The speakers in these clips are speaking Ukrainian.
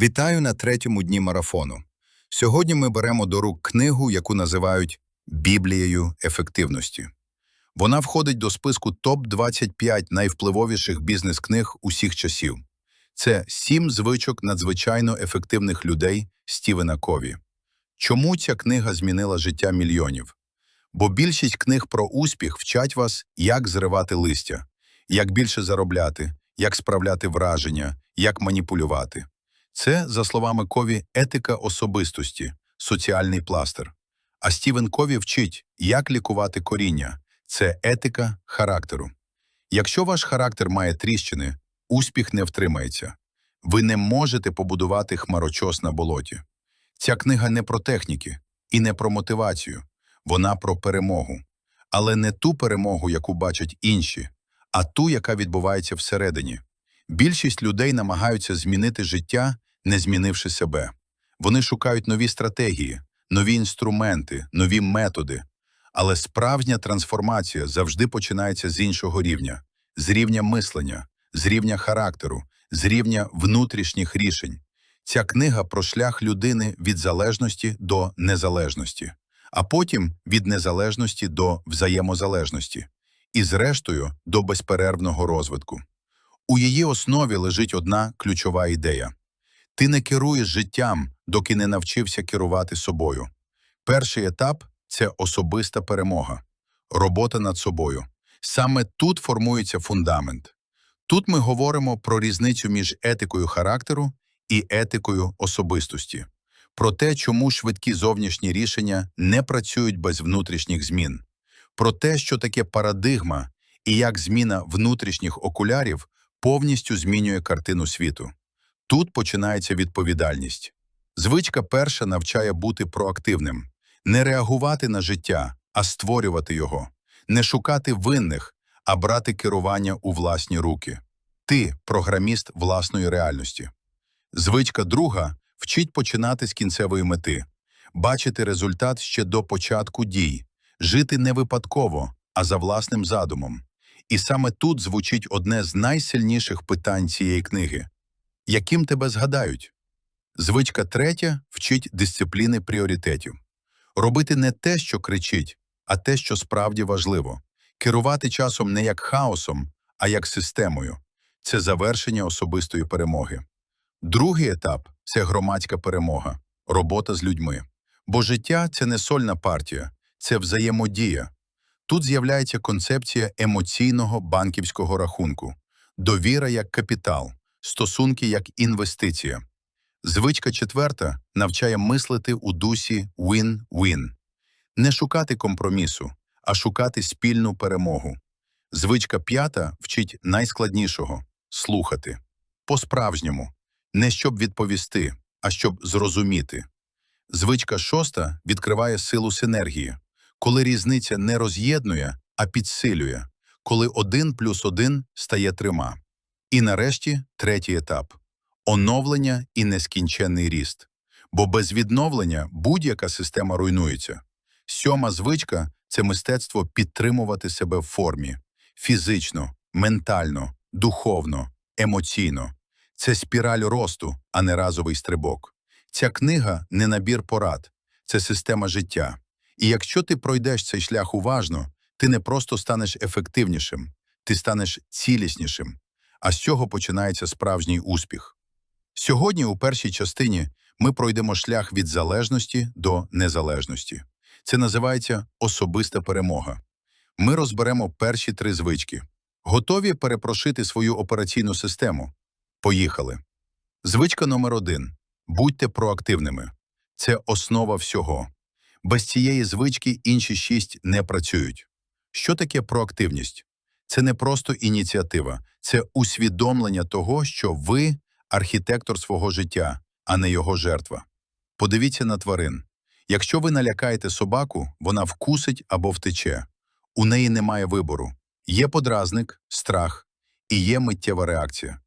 Вітаю на третьому дні марафону. Сьогодні ми беремо до рук книгу, яку називають Біблією ефективності. Вона входить до списку топ-25 найвпливовіших бізнес-книг усіх часів. Це «Сім звичок надзвичайно ефективних людей Стівена Кові. Чому ця книга змінила життя мільйонів? Бо більшість книг про успіх вчать вас, як зривати листя, як більше заробляти, як справляти враження, як маніпулювати. Це, за словами Кові, етика особистості, соціальний пластир. А Стівен Кові вчить, як лікувати коріння. Це етика характеру. Якщо ваш характер має тріщини, успіх не втримається. Ви не можете побудувати хмарочос на болоті. Ця книга не про техніки і не про мотивацію. Вона про перемогу. Але не ту перемогу, яку бачать інші, а ту, яка відбувається всередині. Більшість людей намагаються змінити життя, не змінивши себе. Вони шукають нові стратегії, нові інструменти, нові методи. Але справжня трансформація завжди починається з іншого рівня, з рівня мислення, з рівня характеру, з рівня внутрішніх рішень. Ця книга про шлях людини від залежності до незалежності, а потім від незалежності до взаємозалежності, і зрештою до безперервного розвитку. У її основі лежить одна ключова ідея. Ти не керуєш життям, доки не навчився керувати собою. Перший етап це особиста перемога, робота над собою. Саме тут формується фундамент. Тут ми говоримо про різницю між етикою характеру і етикою особистості, про те, чому швидкі зовнішні рішення не працюють без внутрішніх змін, про те, що таке парадигма і як зміна внутрішніх окулярів повністю змінює картину світу. Тут починається відповідальність. Звичка перша навчає бути проактивним, не реагувати на життя, а створювати його, не шукати винних, а брати керування у власні руки. Ти програміст власної реальності. Звичка друга вчить починати з кінцевої мети, бачити результат ще до початку дій, жити не випадково, а за власним задумом. І саме тут звучить одне з найсильніших питань цієї книги яким тебе згадають? Звичка третя вчить дисципліни пріоритетів. Робити не те, що кричить, а те, що справді важливо. Керувати часом не як хаосом, а як системою. Це завершення особистої перемоги. Другий етап це громадська перемога, робота з людьми. Бо життя це не сольна партія, це взаємодія. Тут з'являється концепція емоційного банківського рахунку, довіра як капітал, стосунки як інвестиція. Звичка четверта навчає мислити у дусі win-win. Не шукати компромісу, а шукати спільну перемогу. Звичка п'ята вчить найскладнішого слухати. По-справжньому, не щоб відповісти, а щоб зрозуміти. Звичка шоста відкриває силу синергії, коли різниця не роз'єднує, а підсилює, коли один плюс один стає трима. І нарешті третій етап оновлення і нескінченний ріст. Бо без відновлення будь-яка система руйнується. Сьома звичка це мистецтво підтримувати себе в формі фізично, ментально, духовно, емоційно. Це спіраль росту, а не разовий стрибок. Ця книга не набір порад, це система життя. І якщо ти пройдеш цей шлях уважно, ти не просто станеш ефективнішим, ти станеш ціліснішим. А з цього починається справжній успіх. Сьогодні, у першій частині, ми пройдемо шлях від залежності до незалежності. Це називається особиста перемога. Ми розберемо перші три звички. Готові перепрошити свою операційну систему? Поїхали. Звичка номер один. Будьте проактивними. Це основа всього. Без цієї звички інші шість не працюють. Що таке проактивність? Це не просто ініціатива, це усвідомлення того, що ви архітектор свого життя, а не його жертва. Подивіться на тварин. Якщо ви налякаєте собаку, вона вкусить або втече. У неї немає вибору. Є подразник, страх і є миттєва реакція.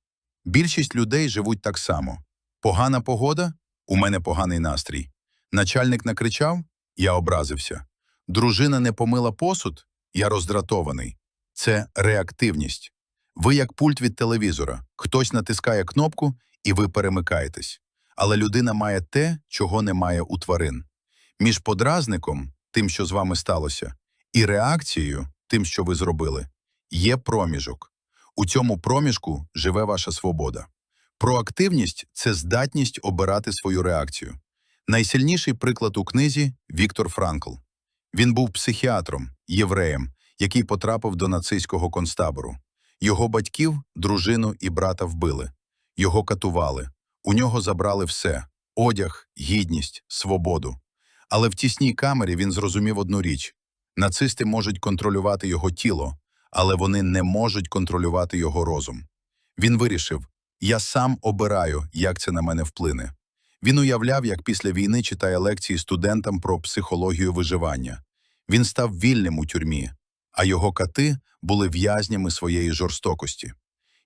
Більшість людей живуть так само. Погана погода у мене поганий настрій. Начальник накричав я образився. Дружина не помила посуд я роздратований. Це реактивність. Ви як пульт від телевізора. Хтось натискає кнопку, і ви перемикаєтесь. Але людина має те, чого немає у тварин. Між подразником, тим, що з вами сталося, і реакцією, тим, що ви зробили, є проміжок. У цьому проміжку живе ваша свобода. Проактивність це здатність обирати свою реакцію. Найсильніший приклад у книзі Віктор Франкл. Він був психіатром, євреєм, який потрапив до нацистського концтабору. Його батьків, дружину і брата вбили. Його катували. У нього забрали все – одяг, гідність, свободу. Але в тісній камері він зрозумів одну річ – нацисти можуть контролювати його тіло, але вони не можуть контролювати його розум. Він вирішив – я сам обираю, як це на мене вплине. Він уявляв, як після війни читає лекції студентам про психологію виживання. Він став вільним у тюрмі, а його кати були в'язнями своєї жорстокості.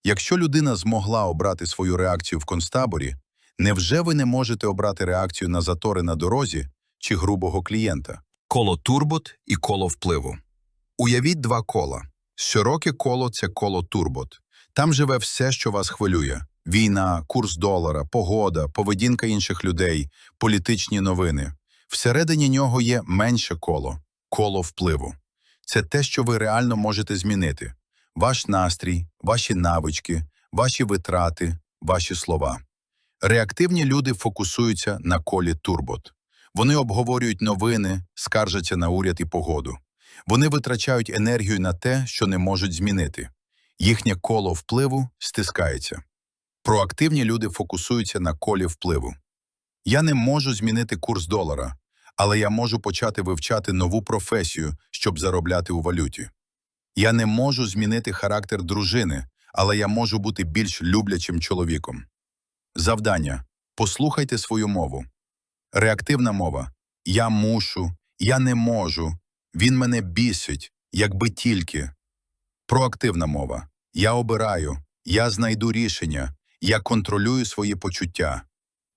Якщо людина змогла обрати свою реакцію в концтаборі, невже ви не можете обрати реакцію на затори на дорозі чи грубого клієнта? Коло турбот і коло впливу. Уявіть два кола. Широке коло це коло турбот. Там живе все, що вас хвилює: війна, курс долара, погода, поведінка інших людей, політичні новини. Всередині нього є менше коло коло впливу. Це те, що ви реально можете змінити: ваш настрій, ваші навички, ваші витрати, ваші слова. Реактивні люди фокусуються на колі турбот. Вони обговорюють новини, скаржаться на уряд і погоду. Вони витрачають енергію на те, що не можуть змінити. Їхнє коло впливу стискається. Проактивні люди фокусуються на колі впливу. Я не можу змінити курс долара, але я можу почати вивчати нову професію, щоб заробляти у валюті. Я не можу змінити характер дружини, але я можу бути більш люблячим чоловіком. Завдання послухайте свою мову. Реактивна мова я мушу, я не можу, він мене бісить, якби тільки. Проактивна мова я обираю, я знайду рішення, я контролюю свої почуття.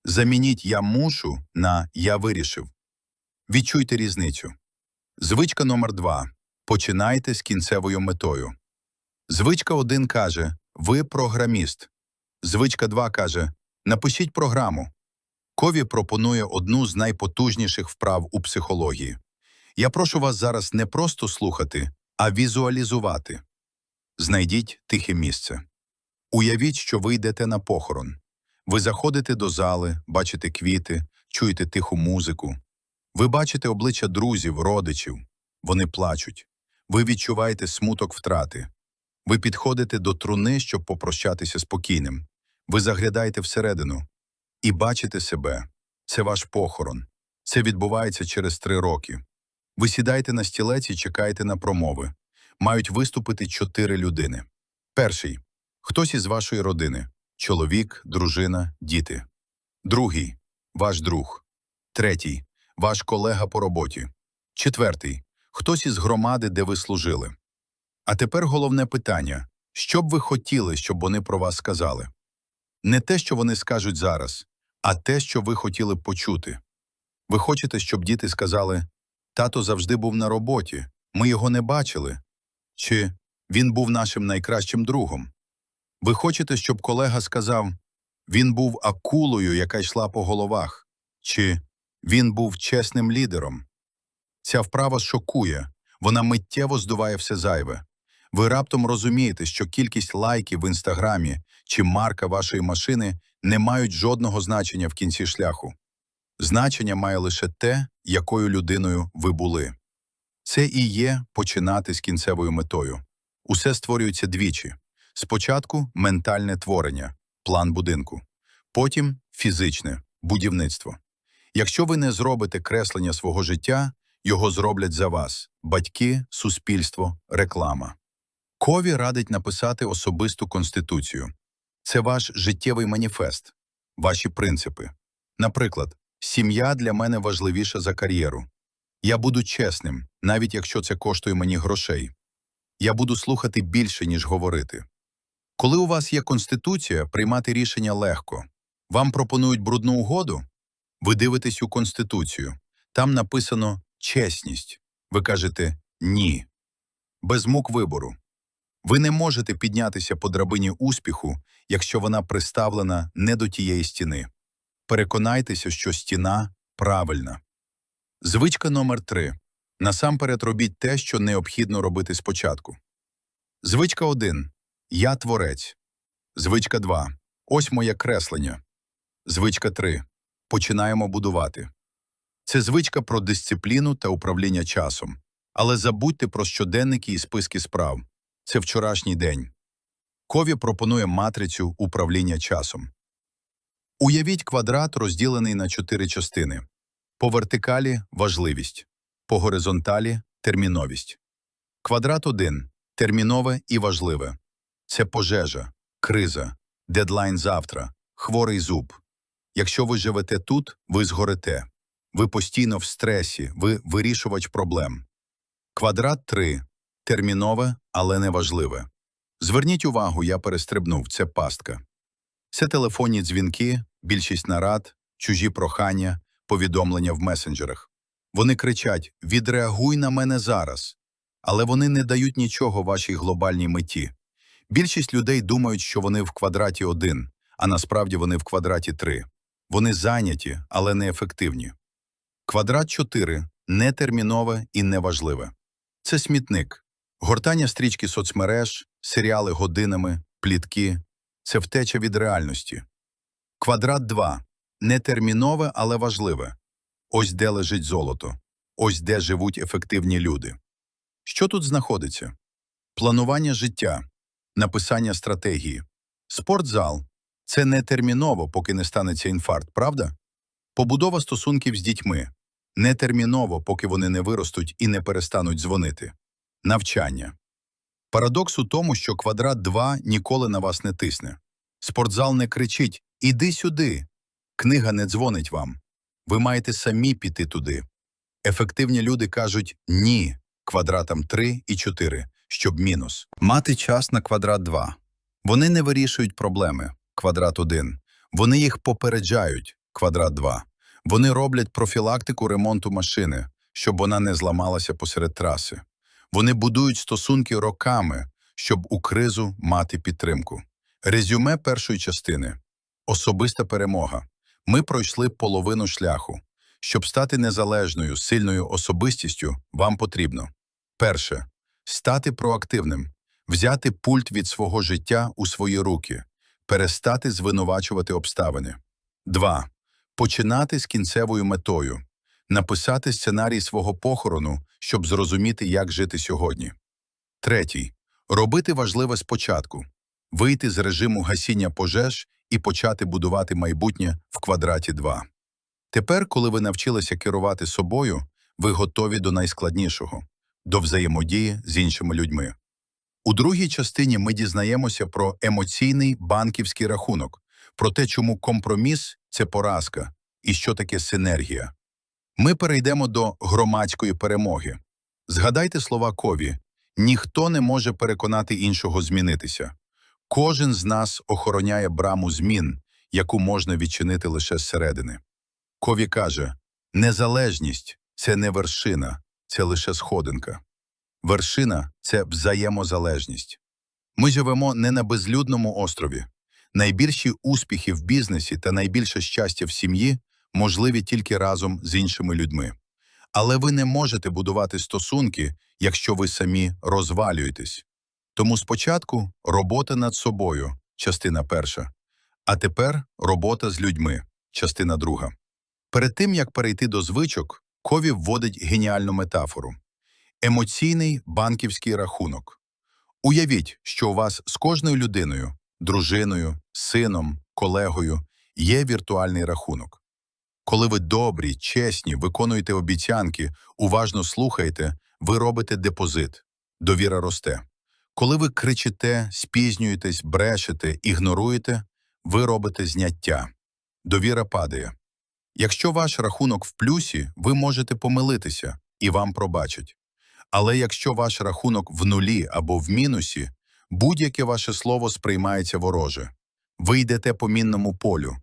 Замініть я мушу на я вирішив. Відчуйте різницю. Звичка номер два. Починайте з кінцевою метою. Звичка 1 каже Ви програміст. Звичка 2 каже Напишіть програму. Кові пропонує одну з найпотужніших вправ у психології. Я прошу вас зараз не просто слухати, а візуалізувати. Знайдіть тихе місце. Уявіть, що ви йдете на похорон. Ви заходите до зали, бачите квіти, чуєте тиху музику. Ви бачите обличчя друзів, родичів. Вони плачуть. Ви відчуваєте смуток втрати. Ви підходите до труни, щоб попрощатися спокійним. Ви заглядаєте всередину і бачите себе. Це ваш похорон. Це відбувається через три роки. Ви сідаєте на стілець і чекаєте на промови. Мають виступити чотири людини. Перший хтось із вашої родини чоловік, дружина, діти. Другий ваш друг. Третій ваш колега по роботі. Четвертий хтось із громади, де ви служили. А тепер головне питання що б ви хотіли, щоб вони про вас сказали? Не те, що вони скажуть зараз, а те, що ви хотіли б почути. Ви хочете, щоб діти сказали тато завжди був на роботі, ми його не бачили, чи він був нашим найкращим другом. Ви хочете, щоб колега сказав він був акулою, яка йшла по головах, чи він був чесним лідером. Ця вправа шокує, вона миттєво здуває все зайве. Ви раптом розумієте, що кількість лайків в інстаграмі чи марка вашої машини не мають жодного значення в кінці шляху. Значення має лише те, якою людиною ви були. Це і є починати з кінцевою метою. Усе створюється двічі. Спочатку ментальне творення, план будинку, потім фізичне будівництво. Якщо ви не зробите креслення свого життя, його зроблять за вас батьки, суспільство, реклама. Кові радить написати особисту конституцію. Це ваш життєвий маніфест, ваші принципи. Наприклад, сім'я для мене важливіша за кар'єру. Я буду чесним, навіть якщо це коштує мені грошей. Я буду слухати більше, ніж говорити. Коли у вас є конституція, приймати рішення легко. Вам пропонують брудну угоду? Ви дивитесь у конституцію. Там написано чесність. Ви кажете ні. Без мук вибору. Ви не можете піднятися по драбині успіху, якщо вона приставлена не до тієї стіни. переконайтеся, що стіна правильна. Звичка номер 3. Насамперед робіть те, що необхідно робити спочатку. Звичка 1. Я творець. Звичка 2. Ось моє креслення. Звичка 3. Починаємо будувати. Це звичка про дисципліну та управління часом. Але забудьте про щоденники і списки справ. Це вчорашній день. Кові пропонує матрицю управління часом. Уявіть квадрат, розділений на чотири частини. По вертикалі – важливість, по горизонталі – терміновість. Квадрат 1 – термінове і важливе. Це пожежа, криза, дедлайн завтра, хворий зуб. Якщо ви живете тут, ви згорите. Ви постійно в стресі, ви вирішувач проблем. Квадрат 3 – термінове, але не важливе. Зверніть увагу, я перестрибнув, це пастка. Це телефонні дзвінки, більшість нарад, чужі прохання, повідомлення в месенджерах. Вони кричать «Відреагуй на мене зараз», але вони не дають нічого вашій глобальній меті. Більшість людей думають, що вони в квадраті 1, а насправді вони в квадраті 3. Вони зайняті, але неефективні. Квадрат 4 – нетермінове і неважливе. Це смітник. Гортання стрічки соцмереж, серіали годинами, плітки – це втеча від реальності. Квадрат 2 – нетермінове, але важливе. Ось де лежить золото. Ось де живуть ефективні люди. Що тут знаходиться? Планування життя, написання стратегії. Спортзал – це не терміново, поки не станеться інфаркт, правда? Побудова стосунків з дітьми – не терміново, поки вони не виростуть і не перестануть дзвонити. Навчання. Парадокс у тому, що квадрат 2 ніколи на вас не тисне. Спортзал не кричить «Іди сюди». Книга не дзвонить вам. Ви маєте самі піти туди. Ефективні люди кажуть «ні» квадратам 3 і 4, щоб мінус. Мати час на квадрат 2. Вони не вирішують проблеми квадрат 1. Вони їх попереджають квадрат 2. Вони роблять профілактику ремонту машини, щоб вона не зламалася посеред траси. Вони будують стосунки роками, щоб у кризу мати підтримку. Резюме першої частини. Особиста перемога. Ми пройшли половину шляху. Щоб стати незалежною, сильною особистістю, вам потрібно перше стати проактивним, взяти пульт від свого життя у свої руки, перестати звинувачувати обставини. 2. Починати з кінцевою метою, написати сценарій свого похорону, щоб зрозуміти, як жити сьогодні. Третій. Робити важливе спочатку, вийти з режиму гасіння пожеж і почати будувати майбутнє в квадраті 2. Тепер, коли ви навчилися керувати собою, ви готові до найскладнішого – до взаємодії з іншими людьми. У другій частині ми дізнаємося про емоційний банківський рахунок, про те, чому компроміс – це поразка, і що таке синергія. Ми перейдемо до громадської перемоги. Згадайте слова Кові «Ніхто не може переконати іншого змінитися. Кожен з нас охороняє браму змін, яку можна відчинити лише зсередини». Кові каже «Незалежність – це не вершина, це лише сходинка. Вершина – це взаємозалежність. Ми живемо не на безлюдному острові. Найбільші успіхи в бізнесі та найбільше щастя в сім'ї можливі тільки разом з іншими людьми. Але ви не можете будувати стосунки, якщо ви самі розвалюєтесь. Тому спочатку робота над собою, частина перша, а тепер робота з людьми, частина друга. Перед тим, як перейти до звичок, Кові вводить геніальну метафору – емоційний банківський рахунок. Уявіть, що у вас з кожною людиною, дружиною, сином, колегою є віртуальний рахунок. Коли ви добрі, чесні, виконуєте обіцянки, уважно слухаєте, ви робите депозит, довіра росте. Коли ви кричите, спізнюєтесь, брешете, ігноруєте, ви робите зняття. Довіра падає. Якщо ваш рахунок в плюсі, ви можете помилитися, і вам пробачать. Але якщо ваш рахунок в нулі або в мінусі, будь-яке ваше слово сприймається вороже. Ви йдете по мінному полю.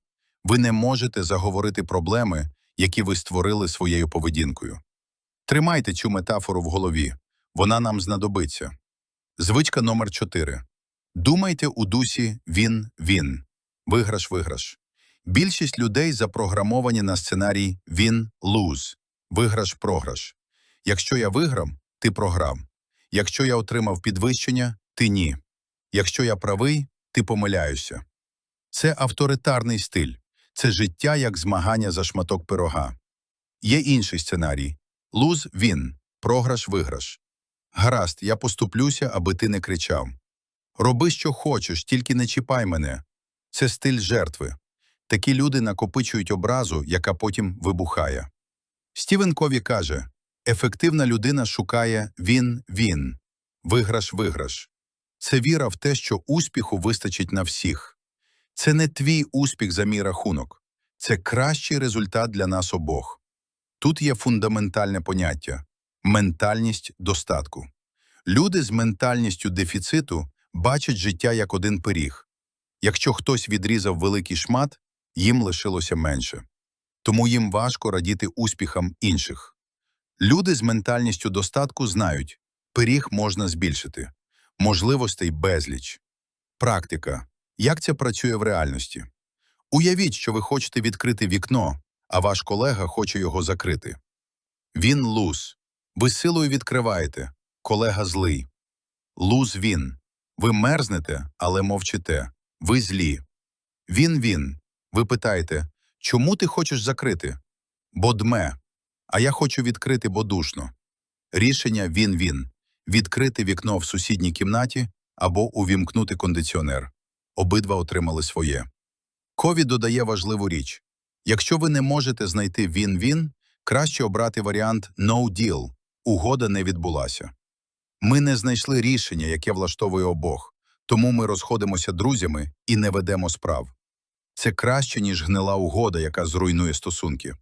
Ви не можете заговорити проблеми, які ви створили своєю поведінкою. Тримайте цю метафору в голові. Вона нам знадобиться. Звичка номер 4. Думайте у дусі «він-він». Виграш-виграш. Більшість людей запрограмовані на сценарій «він-луз» – виграш-програш. Якщо я виграв, ти програв. Якщо я отримав підвищення, ти ні. Якщо я правий, ти помиляєшся. Це авторитарний стиль. Це життя як змагання за шматок пирога. Є інший сценарій – луз-він, програш-виграш. Гаразд, я поступлюся, аби ти не кричав. Роби, що хочеш, тільки не чіпай мене. Це стиль жертви. Такі люди накопичують образу, яка потім вибухає. Стівен Кові каже, ефективна людина шукає він-він, виграш-виграш. Це віра в те, що успіху вистачить на всіх. Це не твій успіх за мій рахунок. Це кращий результат для нас обох. Тут є фундаментальне поняття – ментальність достатку. Люди з ментальністю дефіциту бачать життя як один пиріг. Якщо хтось відрізав великий шмат, їм лишилося менше. Тому їм важко радіти успіхам інших. Люди з ментальністю достатку знають, пиріг можна збільшити, можливостей безліч. Практика. Як це працює в реальності? Уявіть, що ви хочете відкрити вікно, а ваш колега хоче його закрити. Він луз. Ви силою відкриваєте. Колега злий. Луз він. Ви мерзнете, але мовчите. Ви злі. Він він. Ви питаєте, чому ти хочеш закрити? Бо дме. А я хочу відкрити, бо душно. Рішення він він. Відкрити вікно в сусідній кімнаті або увімкнути кондиціонер. Обидва отримали своє. Кові додає важливу річ. Якщо ви не можете знайти він-він, краще обрати варіант «no deal» – угода не відбулася. Ми не знайшли рішення, яке влаштовує обох, тому ми розходимося друзями і не ведемо справ. Це краще, ніж гнила угода, яка зруйнує стосунки.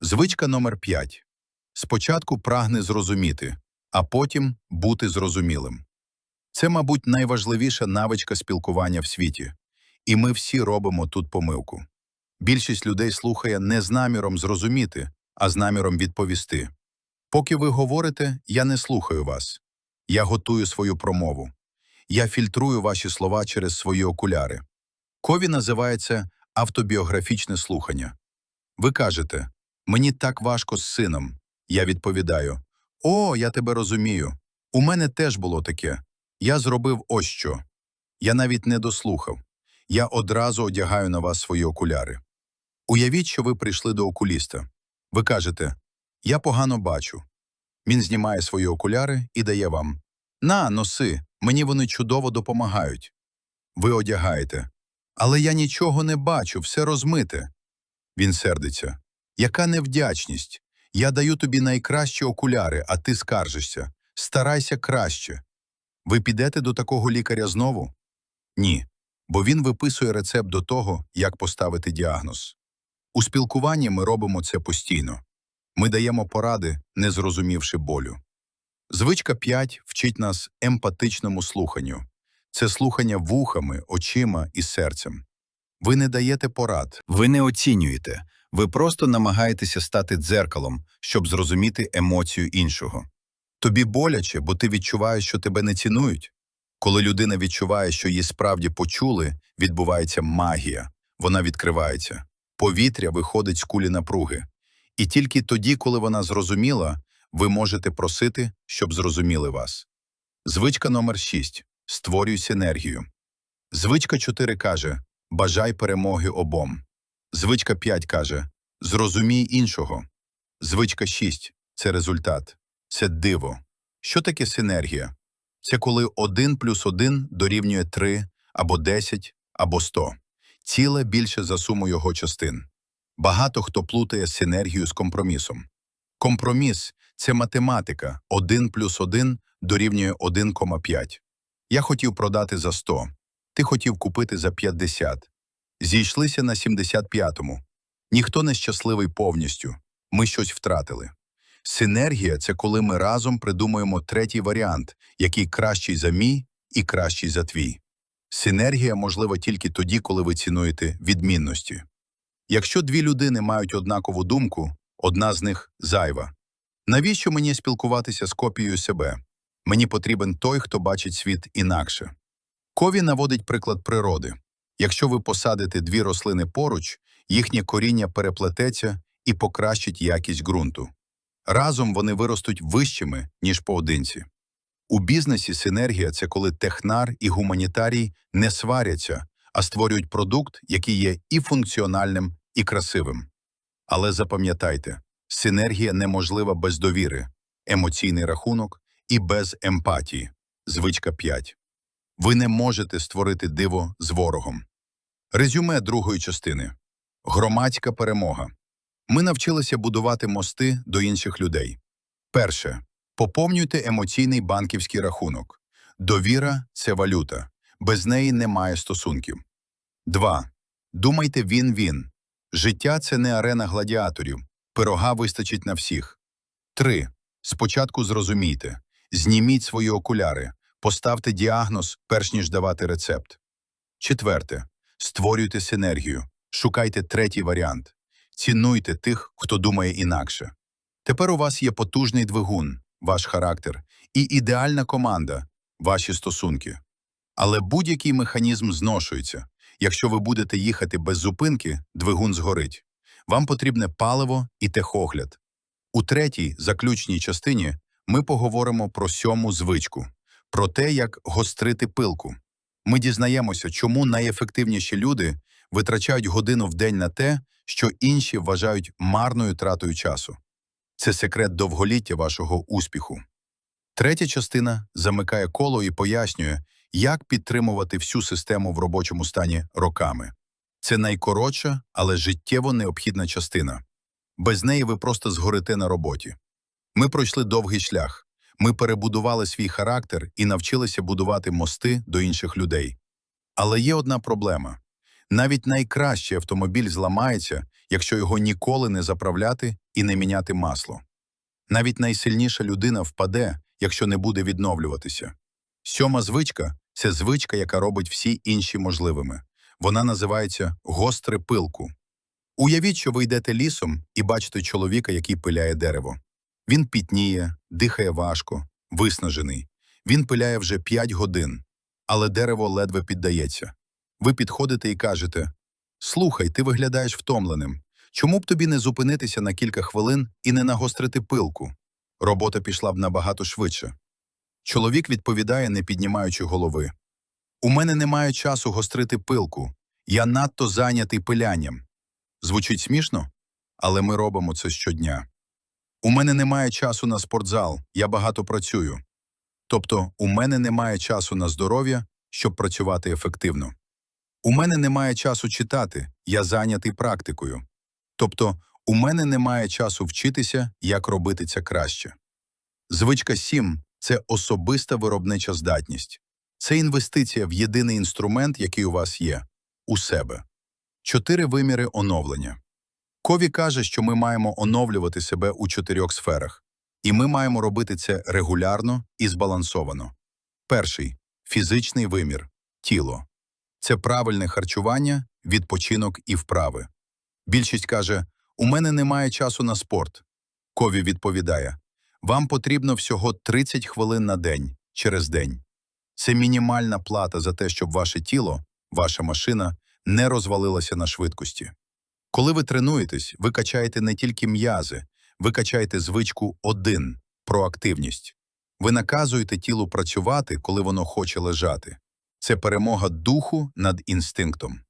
Звичка номер 5. Спочатку прагни зрозуміти, а потім бути зрозумілим. Це, мабуть, найважливіша навичка спілкування в світі, і ми всі робимо тут помилку. Більшість людей слухає не з наміром зрозуміти, а з наміром відповісти. Поки ви говорите, я не слухаю вас. Я готую свою промову. Я фільтрую ваші слова через свої окуляри. Кові називає це автобіографічне слухання. Ви кажете, мені так важко з сином. Я відповідаю: О, я тебе розумію. У мене теж було таке. Я зробив ось що. Я навіть не дослухав. Я одразу одягаю на вас свої окуляри. Уявіть, що ви прийшли до окуліста. Ви кажете, я погано бачу. Він знімає свої окуляри і дає вам На, носи, мені вони чудово допомагають. Ви одягаєте. Але я нічого не бачу, все розмите. Він сердиться. Яка невдячність? Я даю тобі найкращі окуляри, а ти скаржишся. Старайся краще. Ви підете до такого лікаря знову? Ні, бо він виписує рецепт до того, як поставити діагноз. У спілкуванні ми робимо це постійно. Ми даємо поради, не зрозумівши болю. Звичка 5 вчить нас емпатичному слуханню. Це слухання вухами, очима і серцем. Ви не даєте порад, Ви не оцінюєте, ви просто намагаєтеся стати дзеркалом, щоб зрозуміти емоцію іншого. Тобі боляче, бо ти відчуваєш, що тебе не цінують. Коли людина відчуває, що її справді почули, відбувається магія, вона відкривається. Повітря виходить з кулі напруги. І тільки тоді, коли вона зрозуміла, ви можете просити, щоб зрозуміли вас. Звичка номер 6. Створюй синергію. Звичка 4 каже «Бажай перемоги обом». Звичка 5 каже «Зрозумій іншого». Звичка 6 – це результат. Це диво. Що таке синергія? Це коли 1 плюс 1 дорівнює 3, або 10, або 100. Ціле більше за суму його частин. Багато хто плутає синергію з компромісом. Компроміс – це математика. 1 плюс 1 дорівнює 1,5. Я хотів продати за 100. Ти хотів купити за 50. Зійшлися на 75-му. Ніхто не щасливий повністю. Ми щось втратили. Синергія – це коли ми разом придумуємо третій варіант, який кращий за мій і кращий за твій. Синергія можлива тільки тоді, коли ви цінуєте відмінності. Якщо дві людини мають однакову думку, одна з них зайва. Навіщо мені спілкуватися з копією себе? Мені потрібен той, хто бачить світ інакше. Кові наводить приклад природи. Якщо ви посадите дві рослини поруч, їхнє коріння переплететься і покращить якість ґрунту. Разом вони виростуть вищими, ніж поодинці. У бізнесі синергія це коли технар і гуманітарій не сваряться, а створюють продукт, який є і функціональним, і красивим. Але запам'ятайте, синергія неможлива без довіри, емоційний рахунок і без емпатії. Звичка 5. Ви не можете створити диво з ворогом. Резюме другої частини. Громадська перемога. Ми навчилися будувати мости до інших людей. Перше. Поповнюйте емоційний банківський рахунок. Довіра – це валюта. Без неї немає стосунків. 2. Думайте він-він. Життя – це не арена гладіаторів. Пирога вистачить на всіх. 3. Спочатку зрозумійте. Зніміть свої окуляри. Поставте діагноз, перш ніж давати рецепт. Четверте. Створюйте синергію. Шукайте третій варіант. Цінуйте тих, хто думає інакше. Тепер у вас є потужний двигун, ваш характер, і ідеальна команда, ваші стосунки. Але будь-який механізм зношується. Якщо ви будете їхати без зупинки, двигун згорить. Вам потрібне паливо і техогляд. У третій, заключній частині, ми поговоримо про сьому звичку, про те, як гострити пилку. Ми дізнаємося, чому найефективніші люди витрачають годину в день на те, що інші вважають марною тратою часу. Це секрет довголіття вашого успіху. Третя частина замикає коло і пояснює, як підтримувати всю систему в робочому стані роками. Це найкоротша, але життєво необхідна частина. Без неї ви просто згорите на роботі. Ми пройшли довгий шлях. Ми перебудували свій характер і навчилися будувати мости до інших людей. Але є одна проблема. Навіть найкращий автомобіль зламається, якщо його ніколи не заправляти і не міняти масло. Навіть найсильніша людина впаде, якщо не буде відновлюватися. Сьома звичка – це звичка, яка робить всі інші можливими. Вона називається «гостре пилку». Уявіть, що ви йдете лісом і бачите чоловіка, який пиляє дерево. Він пітніє, дихає важко, виснажений. Він пиляє вже 5 годин, але дерево ледве піддається. Ви підходите і кажете «Слухай, ти виглядаєш втомленим. Чому б тобі не зупинитися на кілька хвилин і не нагострити пилку? Робота пішла б набагато швидше. Чоловік відповідає, не піднімаючи голови. У мене немає часу гострити пилку. Я надто зайнятий пилянням. Звучить смішно, але ми робимо це щодня. У мене немає часу на спортзал, я багато працюю. Тобто, у мене немає часу на здоров'я, щоб працювати ефективно. У мене немає часу читати, я зайнятий практикою. Тобто, у мене немає часу вчитися, як робити це краще. Звичка 7 – це особиста виробнича здатність. Це інвестиція в єдиний інструмент, який у вас є – у себе. Чотири виміри оновлення. Кові каже, що ми маємо оновлювати себе у чотирьох сферах, і ми маємо робити це регулярно і збалансовано. Перший – фізичний вимір – тіло. Це правильне харчування, відпочинок і вправи. Більшість каже, у мене немає часу на спорт. Кові відповідає, вам потрібно всього 30 хвилин на день, через день. Це мінімальна плата за те, щоб ваше тіло, ваша машина не розвалилася на швидкості. Коли ви тренуєтесь, ви качаєте не тільки м'язи, ви качаєте звичку один – проактивність. Ви наказуєте тілу працювати, коли воно хоче лежати. Це перемога духу над інстинктом.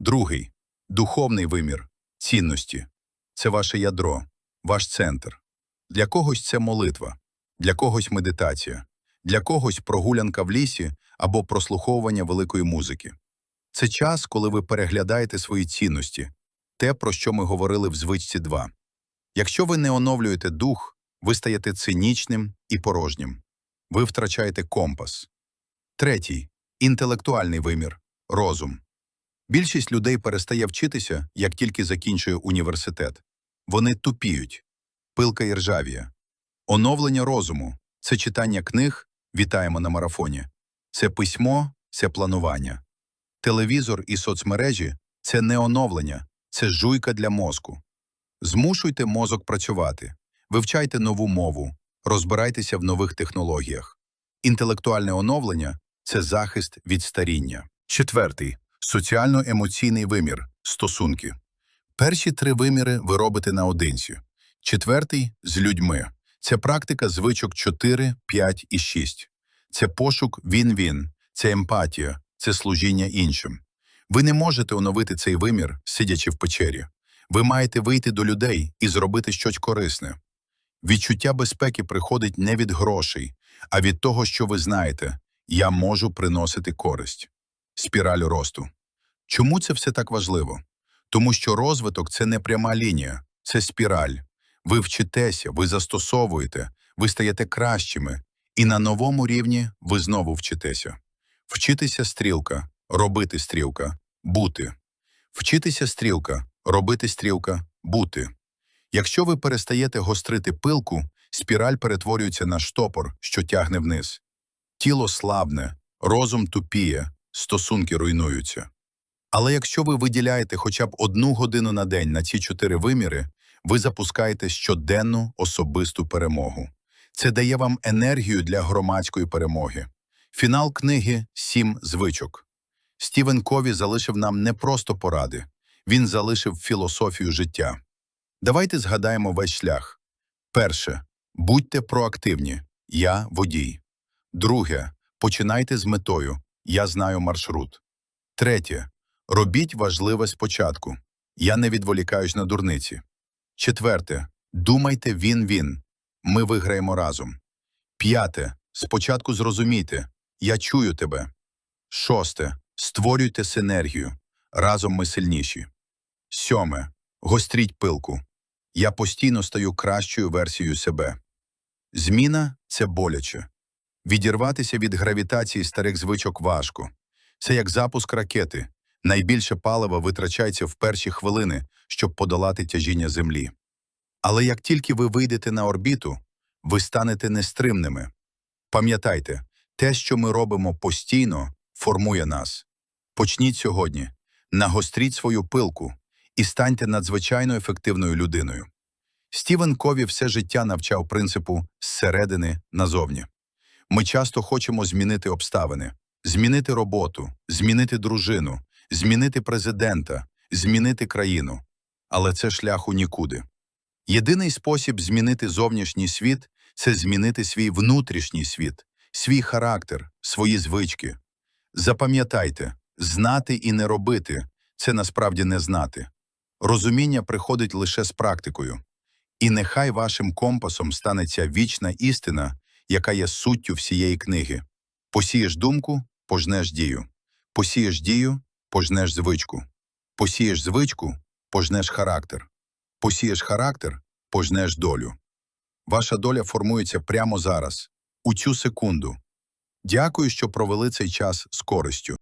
Другий – духовний вимір – цінності. Це ваше ядро, ваш центр. Для когось це молитва, для когось медитація, для когось прогулянка в лісі або прослуховування великої музики. Це час, коли ви переглядаєте свої цінності, те, про що ми говорили в звичці 2. Якщо ви не оновлюєте дух, ви стаєте цинічним і порожнім. Ви втрачаєте компас. Третій – інтелектуальний вимір – розум. Більшість людей перестає вчитися, як тільки закінчує університет. Вони тупіють. Пилка і ржавія. Оновлення розуму – це читання книг, вітаємо на марафоні. Це письмо, це планування. Телевізор і соцмережі – це не оновлення, це жуйка для мозку. Змушуйте мозок працювати, вивчайте нову мову, розбирайтеся в нових технологіях. Інтелектуальне оновлення – це захист від старіння. Четвертий – соціально-емоційний вимір – стосунки. Перші три виміри ви робите наодинці. Четвертий – з людьми. Це практика звичок 4, 5 і 6. Це пошук він-він, це емпатія, це служіння іншим. Ви не можете оновити цей вимір, сидячи в печері. Ви маєте вийти до людей і зробити щось корисне. Відчуття безпеки приходить не від грошей, а від того, що ви знаєте «я можу приносити користь». Спіраль росту. Чому це все так важливо? Тому що розвиток – це не пряма лінія, це спіраль. Ви вчитеся, ви застосовуєте, ви стаєте кращими, і на новому рівні ви знову вчитеся. Вчитися стрілка, робити стрілка, бути. Вчитися стрілка, робити стрілка, бути. Якщо ви перестаєте гострити пилку, спіраль перетворюється на штопор, що тягне вниз. Тіло слабне, розум тупіє, стосунки руйнуються. Але якщо ви виділяєте хоча б одну годину на день на ці чотири виміри, ви запускаєте щоденну особисту перемогу. Це дає вам енергію для громадської перемоги. Фінал книги «Сім звичок». Стівен Кові залишив нам не просто поради, він залишив філософію життя. Давайте згадаємо весь шлях. Перше. Будьте проактивні. Я водій. Друге. Починайте з метою. Я знаю маршрут. Третє. Робіть важливе спочатку. Я не відволікаюсь на дурниці. Четверте. Думайте він-він. Ми виграємо разом. П'яте. Спочатку зрозумійте. Я чую тебе. Шосте. Створюйте синергію. Разом ми сильніші. Сьоме. Гостріть пилку. Я постійно стаю кращою версією себе. Зміна – це боляче. Відірватися від гравітації старих звичок важко. Це як запуск ракети. Найбільше палива витрачається в перші хвилини, щоб подолати тяжіння Землі. Але як тільки ви вийдете на орбіту, ви станете нестримними. Пам'ятайте, те, що ми робимо постійно, формує нас. Почніть сьогодні, нагостріть свою пилку і станьте надзвичайно ефективною людиною. Стівен Кові все життя навчав принципу «зсередини назовні». Ми часто хочемо змінити обставини, змінити роботу, змінити дружину, змінити президента, змінити країну. Але це шлях у нікуди. Єдиний спосіб змінити зовнішній світ – це змінити свій внутрішній світ, свій характер, свої звички. Запам'ятайте, знати і не робити – це насправді не знати. Розуміння приходить лише з практикою. І нехай вашим компасом стане ця вічна істина, яка є суттю всієї книги. Посієш думку – пожнеш дію. Посієш дію – пожнеш звичку. Посієш звичку – пожнеш характер. Посієш характер – пожнеш долю. Ваша доля формується прямо зараз, у цю секунду. Дякую, що провели цей час з користю.